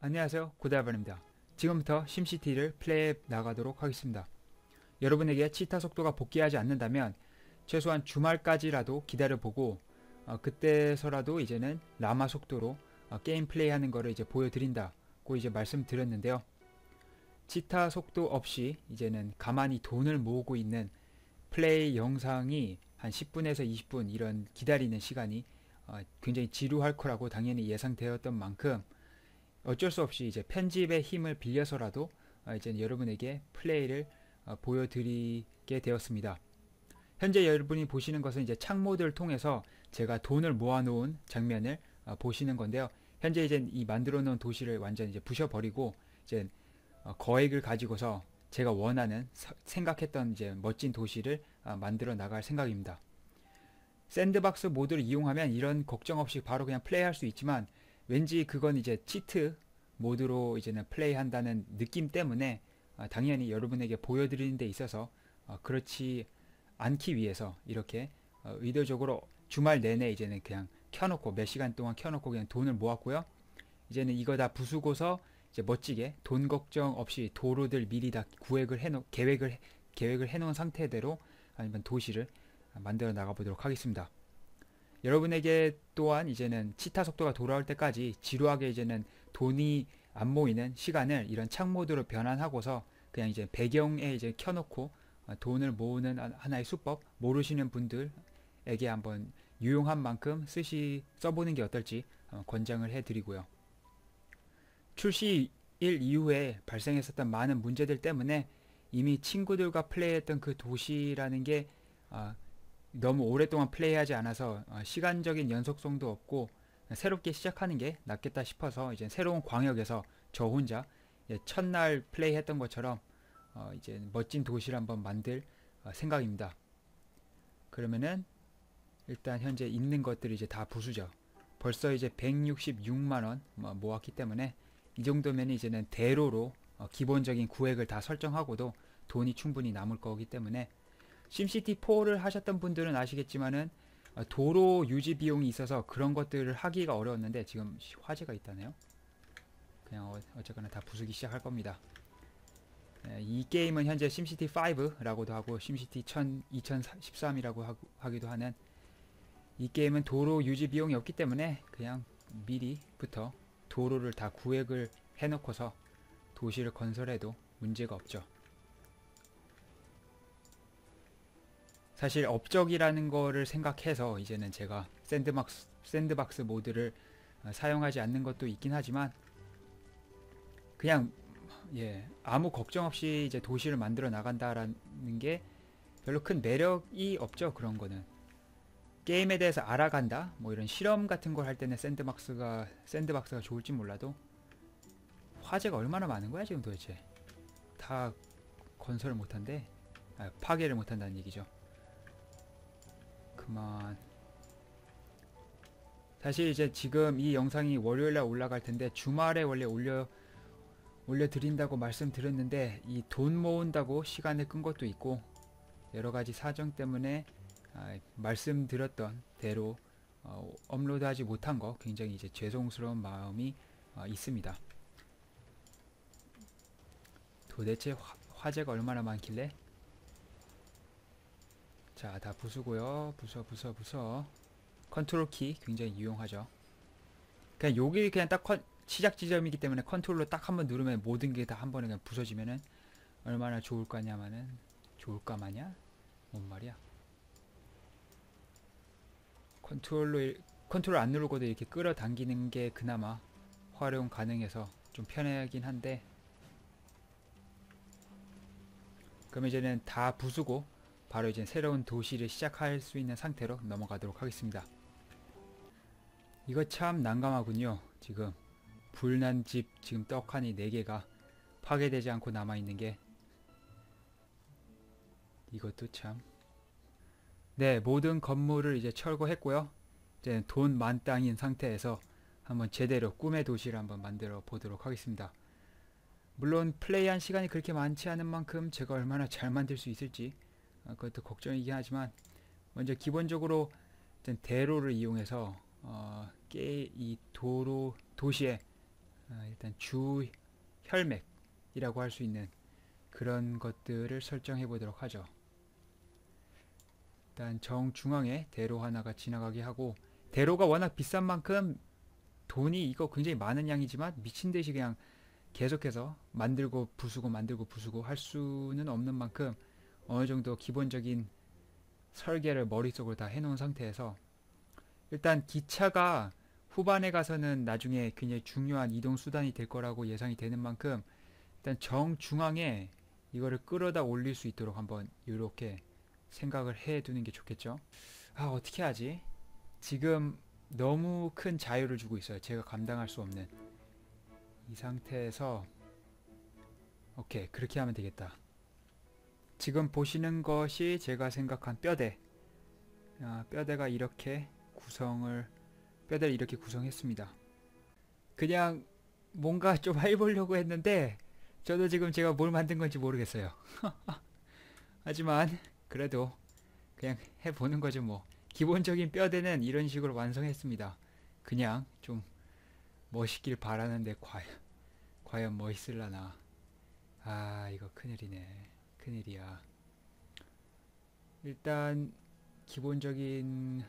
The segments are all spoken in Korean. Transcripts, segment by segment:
안녕하세요. 고달반입니다. 지금부터 심시티를 플레이해 나가도록 하겠습니다. 여러분에게 치타 속도가 복귀하지 않는다면 최소한 주말까지라도 기다려보고 어, 그때서라도 이제는 라마 속도로 어, 게임 플레이하는 거를 이제 보여드린다고 이제 말씀드렸는데요. 치타 속도 없이 이제는 가만히 돈을 모으고 있는 플레이 영상이 한 10분에서 20분 이런 기다리는 시간이 어, 굉장히 지루할 거라고 당연히 예상되었던 만큼 어쩔 수 없이 이제 편집의 힘을 빌려서라도 어, 이제 여러분에게 플레이를 어, 보여드리게 되었습니다. 현재 여러분이 보시는 것은 이제 창모드를 통해서 제가 돈을 모아놓은 장면을 어, 보시는 건데요. 현재 이제 이 만들어 놓은 도시를 완전 이제 부셔버리고 이제 어, 거액을 가지고서 제가 원하는 서, 생각했던 이제 멋진 도시를 어, 만들어 나갈 생각입니다. 샌드박스 모드를 이용하면 이런 걱정 없이 바로 그냥 플레이할 수 있지만 왠지 그건 이제 치트 모드로 이제는 플레이한다는 느낌 때문에 어, 당연히 여러분에게 보여드리는 데 있어서 어, 그렇지 않기 위해서 이렇게 어, 의도적으로 주말 내내 이제는 그냥 켜놓고 몇 시간 동안 켜놓고 그냥 돈을 모았고요. 이제는 이거 다 부수고서 이제 멋지게 돈 걱정 없이 도로들 미리 다 구획을 해놓 계획을 해- 계획을 해놓은 상태대로 아니면 도시를 만들어 나가 보도록 하겠습니다. 여러분에게 또한 이제는 치타 속도가 돌아올 때까지 지루하게 이제는 돈이 안 모이는 시간을 이런 창 모드로 변환하고서 그냥 이제 배경에 이제 켜놓고 어, 돈을 모으는 하- 하나의 수법 모르시는 분들에게 한번 유용한 만큼 쓰시 써보는 게 어떨지 어, 권장을 해드리고요. 출시 일 이후에 발생했었던 많은 문제들 때문에 이미 친구들과 플레이했던 그 도시라는 게 아, 너무 오랫동안 플레이하지 않아서 어, 시간적인 연속성도 없고 새롭게 시작하는 게 낫겠다 싶어서 이제 새로운 광역에서 저 혼자 이제 첫날 플레이했던 것처럼 어, 이제 멋진 도시를 한번 만들 어, 생각입니다. 그러면은 일단 현재 있는 것들이 이제 다 부수죠. 벌써 이제 166만 원 뭐, 모았기 때문에 이 정도면 이제는 대로로 어, 기본적인 구획을 다 설정하고도 돈이 충분히 남을 거기 때문에 심시티 4를 하셨던 분들은 아시겠지만은 어, 도로 유지 비용이 있어서 그런 것들을 하기가 어려웠는데 지금 시- 화재가 있다네요. 그냥 어, 어쨌거나 다 부수기 시작할 겁니다. 예, 이 게임은 현재 심시티 5라고도 하고 심시티 1000, 2013이라고 하기도 하는 이 게임은 도로 유지 비용이 없기 때문에 그냥 미리부터 도로를 다 구획을 해놓고서 도시를 건설해도 문제가 없죠. 사실 업적이라는 거를 생각해서 이제는 제가 샌드박스, 샌드박스 모드를 어, 사용하지 않는 것도 있긴 하지만 그냥 예 아무 걱정 없이 이제 도시를 만들어 나간다라는 게 별로 큰 매력이 없죠 그런 거는. 게임에 대해서 알아간다? 뭐 이런 실험 같은 걸 할 때는 샌드박스가 샌드박스가 좋을지 몰라도 화재가 얼마나 많은 거야 지금 도대체? 다 건설을 못한대? 아, 파괴를 못한다는 얘기죠 그만 사실 이제 지금 이 영상이 월요일날 올라갈 텐데 주말에 원래 올려 올려드린다고 말씀드렸는데 이 돈 모은다고 시간을 끈 것도 있고 여러 가지 사정 때문에 아, 말씀드렸던 대로 어, 업로드하지 못한 거 굉장히 이제 죄송스러운 마음이 어, 있습니다. 도대체 화, 화재가 얼마나 많길래? 자, 다 부수고요. 부숴, 부숴, 부숴. 컨트롤 키 굉장히 유용하죠. 그냥 여기 그냥 딱 컨, 시작 지점이기 때문에 컨트롤로 딱 한 번 누르면 모든 게 다 한 번에 그냥 부서지면은 얼마나 좋을 거냐마는 좋을까 마냐? 뭔 말이야? 컨트롤로 일- 컨트롤 안 누르고도 이렇게 끌어당기는 게 그나마 활용 가능해서 좀 편하긴 한데 그럼 이제는 다 부수고 바로 이제 새로운 도시를 시작할 수 있는 상태로 넘어가도록 하겠습니다. 이거 참 난감하군요. 지금 불난 집 지금 떡하니 4개가 파괴되지 않고 남아있는 게 이것도 참 네, 모든 건물을 이제 철거했고요. 이제 돈 만땅인 상태에서 한번 제대로 꿈의 도시를 한번 만들어 보도록 하겠습니다. 물론 플레이한 시간이 그렇게 많지 않은 만큼 제가 얼마나 잘 만들 수 있을지 어, 그것도 걱정이긴 하지만 먼저 기본적으로 대로를 이용해서 어, 게, 이 도로 도시에 아, 일단 주 혈맥이라고 할 수 있는 그런 것들을 설정해 보도록 하죠. 일단 정중앙에 대로 하나가 지나가게 하고 대로가 워낙 비싼 만큼 돈이 이거 굉장히 많은 양이지만 미친 듯이 그냥 계속해서 만들고 부수고 만들고 부수고 할 수는 없는 만큼 어느 정도 기본적인 설계를 머릿속으로 다 해놓은 상태에서 일단 기차가 후반에 가서는 나중에 굉장히 중요한 이동 수단이 될 거라고 예상이 되는 만큼 일단 정중앙에 이거를 끌어다 올릴 수 있도록 한번 이렇게 생각을 해 두는 게 좋겠죠. 아, 어떻게 하지? 지금 너무 큰 자유를 주고 있어요. 제가 감당할 수 없는 이 상태에서 오케이 그렇게 하면 되겠다. 지금 보시는 것이 제가 생각한 뼈대. 아, 뼈대가 이렇게 구성을 뼈대를 이렇게 구성했습니다. 그냥 뭔가 좀 해보려고 했는데 저도 지금 제가 뭘 만든 건지 모르겠어요. 하지만 그래도 그냥 해보는 거죠 뭐. 기본적인 뼈대는 이런 식으로 완성했습니다. 그냥 좀 멋있길 바라는데 과연 과연 멋있을라나. 아 이거 큰일이네. 큰일이야. 일단 기본적인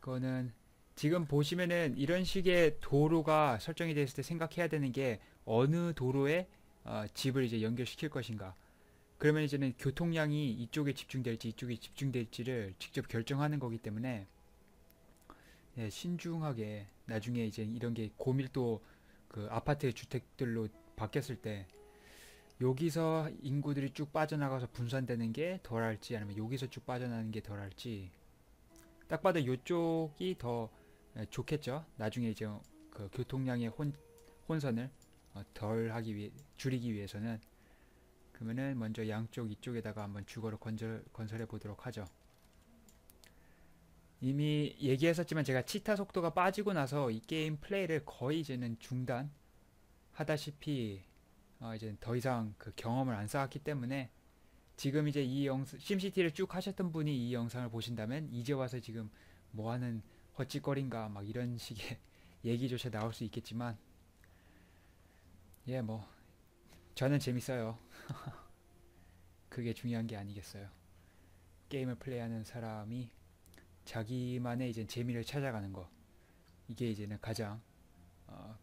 거는 지금 보시면은 이런 식의 도로가 설정이 됐을 때 생각해야 되는 게 어느 도로에 어, 집을 이제 연결시킬 것인가. 그러면 이제는 교통량이 이쪽에 집중될지 이쪽에 집중될지를 직접 결정하는 거기 때문에 예, 신중하게 나중에 이제 이런 게 고밀도 그 아파트 주택들로 바뀌었을 때 여기서 인구들이 쭉 빠져나가서 분산되는 게 덜할지 아니면 여기서 쭉 빠져나가는 게 덜할지 딱 봐도 이쪽이 더 예, 좋겠죠. 나중에 이제 그 교통량의 혼, 혼선을 어, 덜 하기 위해 줄이기 위해서는 그러면은 먼저 양쪽 이쪽에다가 한번 주거를 건설, 건설해 보도록 하죠. 이미 얘기했었지만 제가 치타 속도가 빠지고 나서 이 게임 플레이를 거의 이제는 중단 하다시피 어 이제 더 이상 그 경험을 안 쌓았기 때문에 지금 이제 이 영상 심시티를 쭉 하셨던 분이 이 영상을 보신다면 이제 와서 지금 뭐 하는 헛짓거린가 막 이런 식의 얘기조차 나올 수 있겠지만 예 뭐 저는 재밌어요. 그게 중요한 게 아니겠어요. 게임을 플레이하는 사람이 자기만의 이제 재미를 찾아가는 거. 이게 이제는 가장 어,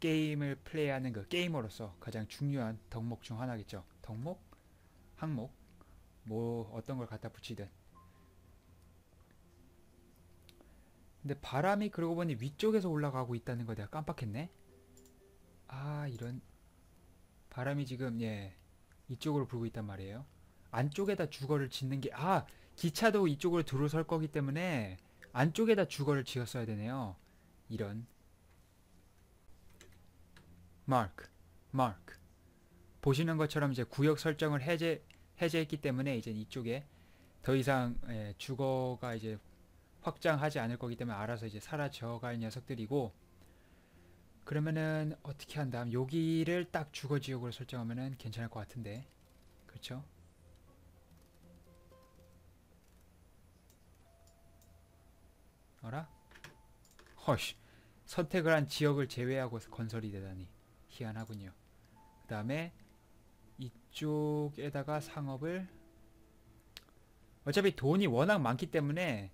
게임을 플레이하는 그 게이머로서 가장 중요한 덕목 중 하나겠죠. 덕목? 항목? 뭐 어떤 걸 갖다 붙이든. 근데 바람이 그러고 보니 위쪽에서 올라가고 있다는 거 내가 깜빡했네. 아 이런 바람이 지금 예 이쪽으로 불고 있단 말이에요. 안쪽에다 주거를 짓는 게 아 기차도 이쪽으로 들어설 거기 때문에 안쪽에다 주거를 지었어야 되네요. 이런 마크 마크 보시는 것처럼 이제 구역 설정을 해제 해제했기 때문에 이제 이쪽에 더 이상 예, 주거가 이제 확장하지 않을 거기 때문에 알아서 이제 사라져갈 녀석들이고 그러면은 어떻게 한다면 여기를 딱 주거 지역으로 설정하면은 괜찮을 것 같은데. 그렇죠? 어라? 허쉬 선택을 한 지역을 제외하고 건설이 되다니 희한하군요. 그 다음에 이쪽에다가 상업을 어차피 돈이 워낙 많기 때문에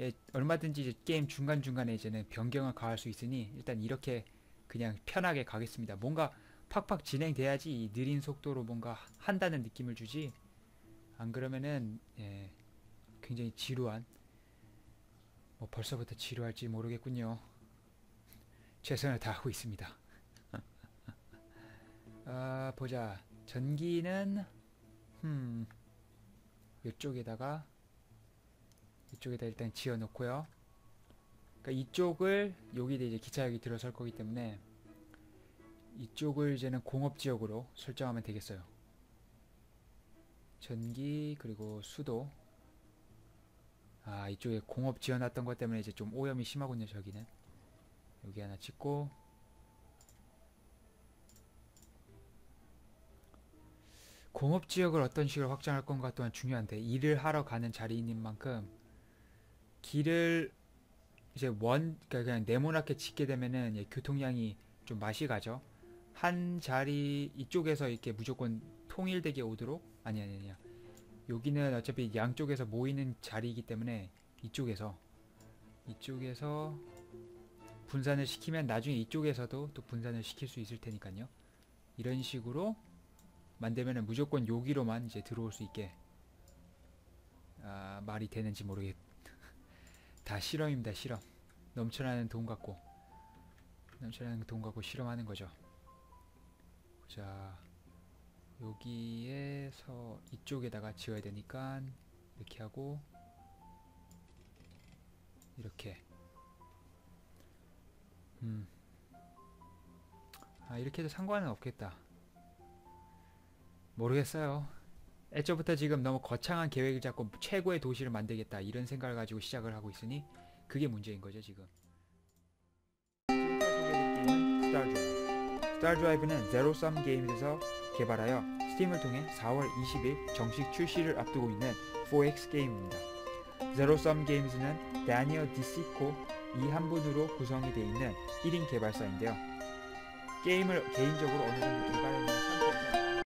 예, 얼마든지 게임 중간중간에 이제는 변경을 가할 수 있으니 일단 이렇게 그냥 편하게 가겠습니다. 뭔가 팍팍 진행돼야지 이 느린 속도로 뭔가 한다는 느낌을 주지 안 그러면은 예, 굉장히 지루한 뭐 벌써부터 지루할지 모르겠군요. 최선을 다하고 있습니다. 아, 보자. 전기는 음 이쪽에다가 이쪽에다 일단 지어 놓고요. 그러니까 이쪽을 여기에 이제 기차역이 들어설 거기 때문에 이쪽을 이제는 공업 지역으로 설정하면 되겠어요. 전기 그리고 수도 아 이쪽에 공업 지어놨던 것 때문에 이제 좀 오염이 심하군요 저기는 여기 하나 찍고 공업 지역을 어떤 식으로 확장할 건가 또한 중요한데 일을 하러 가는 자리인 만큼 길을 이제 원 그러니까 그냥 네모나게 짓게 되면은 예, 교통량이 좀 맛이 가죠. 한 자리 이쪽에서 이렇게 무조건 통일되게 오도록 아니 아니 아니야. 여기는 어차피 양쪽에서 모이는 자리이기 때문에 이쪽에서 이쪽에서 분산을 시키면 나중에 이쪽에서도 또 분산을 시킬 수 있을 테니까요. 이런 식으로 만들면은 무조건 여기로만 이제 들어올 수 있게 아 말이 되는지 모르겠. 다 실험입니다 실험. 넘쳐나는 돈 갖고 넘쳐나는 돈 갖고 실험하는 거죠. 자 여기에서 이쪽에다가 지어야 되니까 이렇게 하고 이렇게 음. 아 이렇게 해도 상관은 없겠다 모르겠어요 애초부터 지금 너무 거창한 계획을 잡고 최고의 도시를 만들겠다 이런 생각을 가지고 시작을 하고 있으니 그게 문제인 거죠 지금 스타 드라이브는 제로썸 게임즈에서 개발하여 스팀을 통해 4월 20일 정식 출시를 앞두고 있는 4X 게임입니다. 제로썸 게임즈는 다니엘 디시코 이 한 분으로 구성이 되어 있는 1인 개발사인데요. 게임을 개인적으로 어느 정도 개발해낸